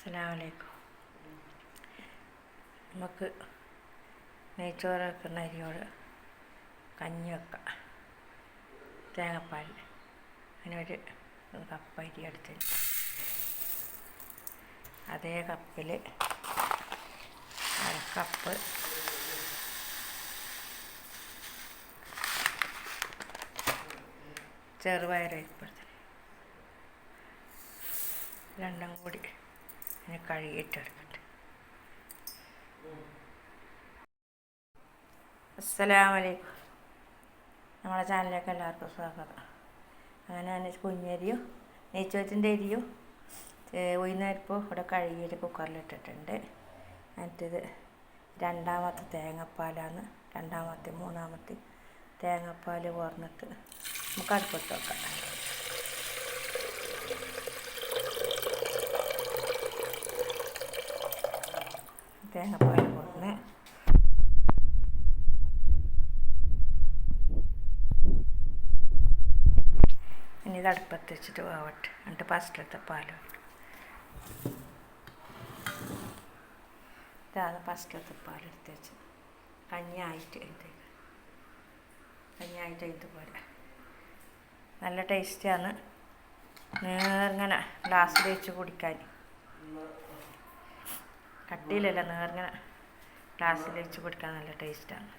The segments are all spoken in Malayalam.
അസ്സലാമലൈക്കും. നമുക്ക് നെയ്ച്ചോറ് വെക്കുന്ന അരിയോട് കഞ്ഞി വെക്കാം തേങ്ങാപ്പാൽ അതിനൊരു കപ്പ് അരി എടുത്ത് അതേ കപ്പിൽ കപ്പ് ചെറുപയർ അരിപ്പെടുത്തി രണ്ടും കൂടി അതിനെ കഴുകിയിട്ടെടുക്കട്ടെ അസ്സലാമലൈക്കും നമ്മളെ ചാനലിലേക്ക് എല്ലാവർക്കും സ്വാഗതം. അങ്ങനെ തന്നെ കുഞ്ഞരിയോ നെയ്ച്ചോറ്റിന്റെ അരിയോ ഉയർന്നരിപ്പോൾ ഇവിടെ കഴുകിയിട്ട് കുക്കറിലിട്ടിട്ടുണ്ട്. എന്നിട്ടിത് രണ്ടാമത്തെ തേങ്ങാപ്പാലാണ്. രണ്ടാമത്തെ മൂന്നാമത്തെ തേങ്ങാപ്പാൽ കോർന്നിട്ട് നമുക്ക് അടുപ്പത്ത് വെക്കാം. തേങ്ങാപ്പാൽ കുറഞ്ഞ് ഇനി ഇത് അടുപ്പത്ത് വെച്ചിട്ട് വേവട്ടെ. എന്നിട്ട് ഫസ്റ്റിലത്തെ പാൽ ഇതാണ് ഫസ്റ്റിലത്തെ പാൽ എടുത്ത് വെച്ച്. കഞ്ഞായിട്ട് ആയിട്ട് കഞ്ഞായിട്ട് ഇതുപോലെ നല്ല ടേസ്റ്റാണ് നേർങ്ങനെ ഗ്ലാസ്സിൽ വെച്ച് കുടിക്കാൻ. കട്ടിയിലല്ല നേർങ്ങനെ. ഗ്ലാസ്സിൽ വെച്ച് കുടിക്കാൻ നല്ല ടേസ്റ്റാണ്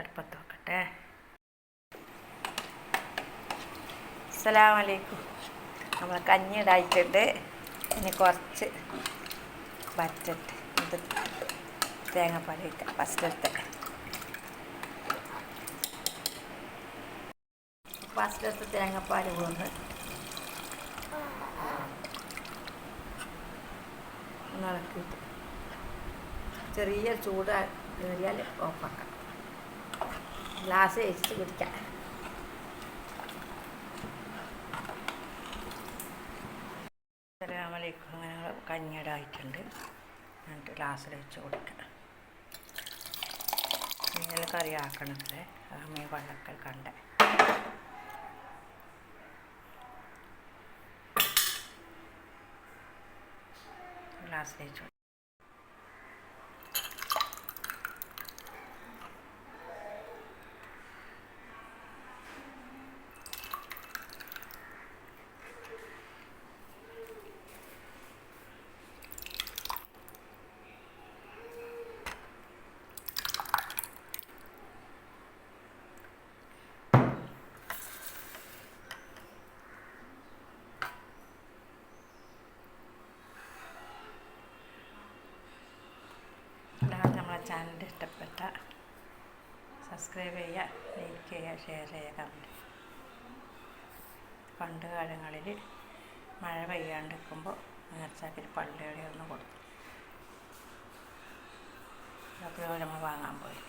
അടുപ്പത്ത് വെക്കട്ടെ അസ്സലാമലൈക്കും. നമ്മൾ കഞ്ഞി ഇടായിട്ടുണ്ട്. ഇനി കുറച്ച് വറ്റിട്ട് ഇത് തേങ്ങാപ്പാൽ വയ്ക്കാം ഫസ്റ്റത്തെ ഫസ്റ്റത്തെ തേങ്ങാപ്പാൽ പോന്ന് നടക്കിയിട്ട് ചെറിയ ചൂട് കയറിയാൽ ഓഫാക്കാം. ഗ്ലാസ് വെച്ച് കുടിക്കാം. അസലാമലൈക്കും അങ്ങനെ കഞ്ഞിടായിട്ടുണ്ട്. എന്നിട്ട് ഗ്ലാസ്സിൽ വെച്ച് കൊടുക്കണം മീനിൽ കറി ആക്കണത് ആ മീൻ കണ്ട. ഗ്ലാസ്സിൽ വെച്ച് എല്ലാവരും നമ്മളെ ചാനൽ ഇഷ്ടപ്പെട്ട. സബ്സ്ക്രൈബ് ചെയ്യുക ലൈക്ക് ചെയ്യുക ഷെയർ ചെയ്യുക കമന്റ് പണ്ട് കാലങ്ങളിൽ മഴ പെയ്യാണ്ടിരിക്കുമ്പോൾ നേർച്ചാക്കിൽ പള്ളിയുടെ ഒന്ന് കൊടുത്തു. അപ്പോഴും നമ്മൾ വാങ്ങാൻ പോയി.